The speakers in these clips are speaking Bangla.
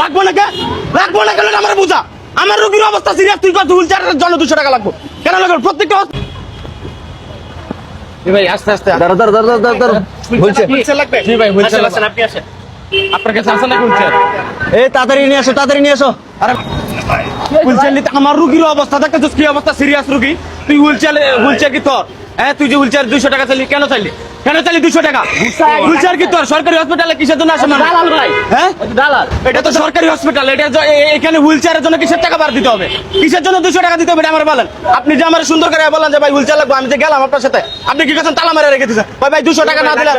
লাগবো না কে লাগবো না কেন আমার বুঝা। আমার রোগীর অবস্থা সিরিয়াস তুই কত হুইল চেয়ারের জন্য দুশো টাকা লাগবো। কেন লাগবে? প্রত্যেকটা ভাই আস্তে আস্তে। দাঁড়া দাঁড়া দাঁড়া দাঁড়া দাঁড়া। বলছে লাগবে? জি ভাই আসেন আপনি আসেন আপনার কাছে আছে না হুইলচেয়ার এই তাড়াতাড়ি নিয়ে আসো তাড়াতাড়ি নিয়ে আসো। আরে হুইলচেয়ার আমার রুগীর অবস্থা দেখতেছিস কি অবস্থা? সিরিয়াস রুগী। তুই হুইলচেয়ার হুইলচেয়ার কি তোর? হ্যাঁ তুই যে হুইলচেয়ার দুশো টাকা চাইলি কেন চাইলি? কেন চাইলি দুশো টাকা? হুইলচেয়ার কি তোর? সরকারি হসপিটালে কিসের জন্য আসে দালাল ভাই। হ্যাঁ দালাল। এটা তো সরকারি হসপিটাল এটা এখানে হুইলচেয়ারের জন্য কিসের টাকা বার দিতে হবে? কিসের জন্য দুশো টাকা দিতে হবে এটা আমার বলেন। আপনি যে আমার সুন্দর করে বললেন যে ভাই হুইলচেয়ার লাগবে আমি যে গেলাম আপনার সাথে আপনি কি করছেন? তালা মারা রেখে দিয়েছেন। ভাই ভাই দুশো টাকা না দিলে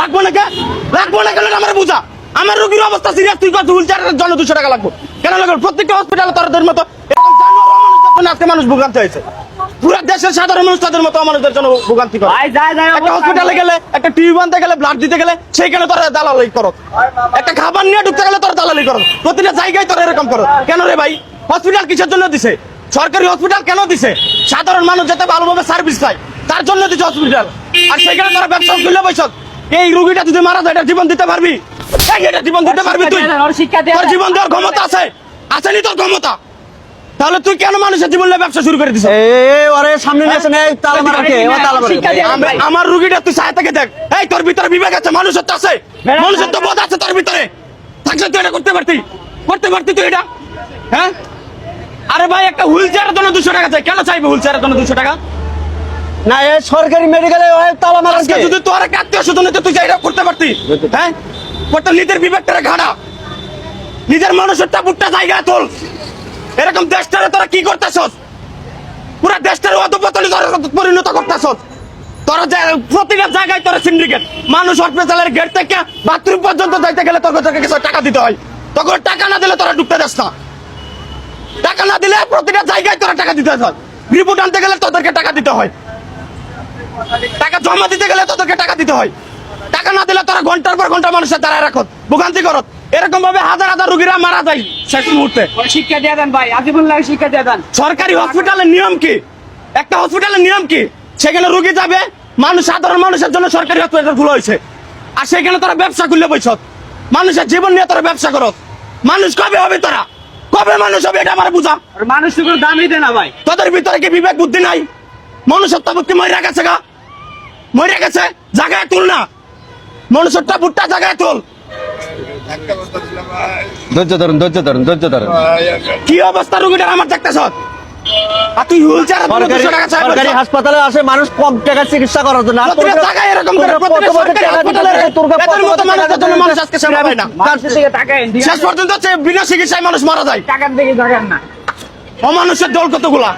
লাগবো না কে? লাগবো না কেন? আমার বুঝা। আমার রোগীর অবস্থা সিরিয়াস তুই কত হুইলচেয়ারের জন্য দুশো টাকা লাগবে। কেন লাগবে? প্রত্যেকটা হসপিটালে তোর মতো এরকম জানোয়ার আজকে মানুষ ভোগান্তি হয়েছে। পুরো দেশের সাধারণ মানুষ তাদের মতো মানুষদের জন্য ভোগান্তি করে। একটা হসপিটালে গেলে একটা টিভি বানতে গেলে ব্লাড দিতে গেলে সেইখানে তোরা দালালি করো। একটা খাবার নিয়ে ঢুকতে গেলে তোরা দালালি করো। প্রতিটা জায়গায় তোরা এরকম করো। কেন রে ভাই? হসপিটাল কিসের জন্য দিছে? সরকারি হসপিটাল কেন দিছে? সাধারণ মানুষ যাতে ভালোভাবে সার্ভিস পায় তার জন্য দিছে হসপিটাল আর সেখানে তোরা ব্যবসা খুলে বৈশক এই রুগীটা যদি মারা যায় এটা জীবন দিতে পারবি? এটা জীবন দিতে পারবি তুই? তোর জীবন দেওয়ার ক্ষমতা আছে। আসেনি তোর ক্ষমতা। তাহলে তুই কেন মানুষের জীবন নিয়ে ব্যবসা শুরু করে দিছিস? এই ওরে সামনে নিয়ে আসেন এই তালা মারা কে? ও তালা মারা আমার রুগীটা তুই সাথে থেকে দেখ। এই তোর ভিতরে বিবেক আছে মানুষের তো আছে মানুষের তো বোধ আছে তোর ভিতরে। থাকলে তুই এটা করতে পারতি। করতে পারতি তুই এটা? হ্যাঁ? আরে ভাই একটা হুইল চেয়ারের জন্য দুশো টাকা চাই। কেন চাইবে হুইল চেয়ারের জন্য দুশো টাকা? না এই সরকারি মেডিকেলে ওই তালা মারা কে? যদি তোর একটা আত্মীয় স্বজন হতো, তুই এটা করতে পারতি। হ্যাঁ? তোর নিজের বিবেকটারে ঘাড়া। নিজের মানুষের টাপুরটা জায়গা তোল। এরকম দেশটারে তোরা কি করতেছস? পুরা দেশটারে অধপতনে পরিণত করতেছস। তোরা জায়গায় তোরা মানুষ গেট থেকে পর্যন্ত গেলে কিছু টাকা দিতে হয়। তখন টাকা না দিলে তোরা ঢুকতে টাকা না দিলে জায়গায় তোরা টাকা দিতে গেলে তোদেরকে টাকা দিতে হয়। টাকা জমা দিতে গেলে তোদেরকে টাকা দিতে হয়। টাকা না দিলে তোরা ঘণ্টার পর ঘণ্টা মানুষের দাঁড়ায় রাখত। ভোগান্তি করত। এরকম ভাবে হাজার হাজার রুগীরা মারা যায় শেষ মুহূর্তে। শিক্ষা দিয়ে দেন ভাই আজিবুল্লাহ শিক্ষা দিয়ে দেন। সরকারি হসপিটালের নিয়ম কি? একটা হসপিটালের নিয়ম কি? সেখানে রুগী যাবে মানুষ সাধারণ মানুষের জন্য সরকারি হসপিটালগুলো হয়েছে। আর সেখানে তোরা ব্যবসা করলে বৈছত মানুষের জীবন নিয়ে তোরা ব্যবসা করত মানুষ কবে হবে তোরা? কবে মানুষ হবে এটা আমার বুঝা। মানুষ তো কোনো দামই দেয় না ভাই। তোদের ভিতরে কি বিবেক বুদ্ধি নাই? মনুষ্যত্ব বুদ্ধি মরে গেছে গা। মরে গেছে জায়গায় তুল না। মনুষ্যত্ব বুটটা জায়গায় তুল। ধৈর্য ধরুন ধৈর্য ধরুন ধৈর্য ধরুন। কি অবস্থা রুগীটার আমার দেখতেছ আর তুই হুইল সরকারি সরকারি হাসপাতালে আসে মানুষ কম টাকা চিকিৎসা করার জন্য। এরকম করে মানুষ আজকে সেবা পায় না। শেষ পর্যন্ত বিনা চিকিৎসায় মানুষ মারা যায়। টাকার দিকে না। অমানুষের দল কতগুলা?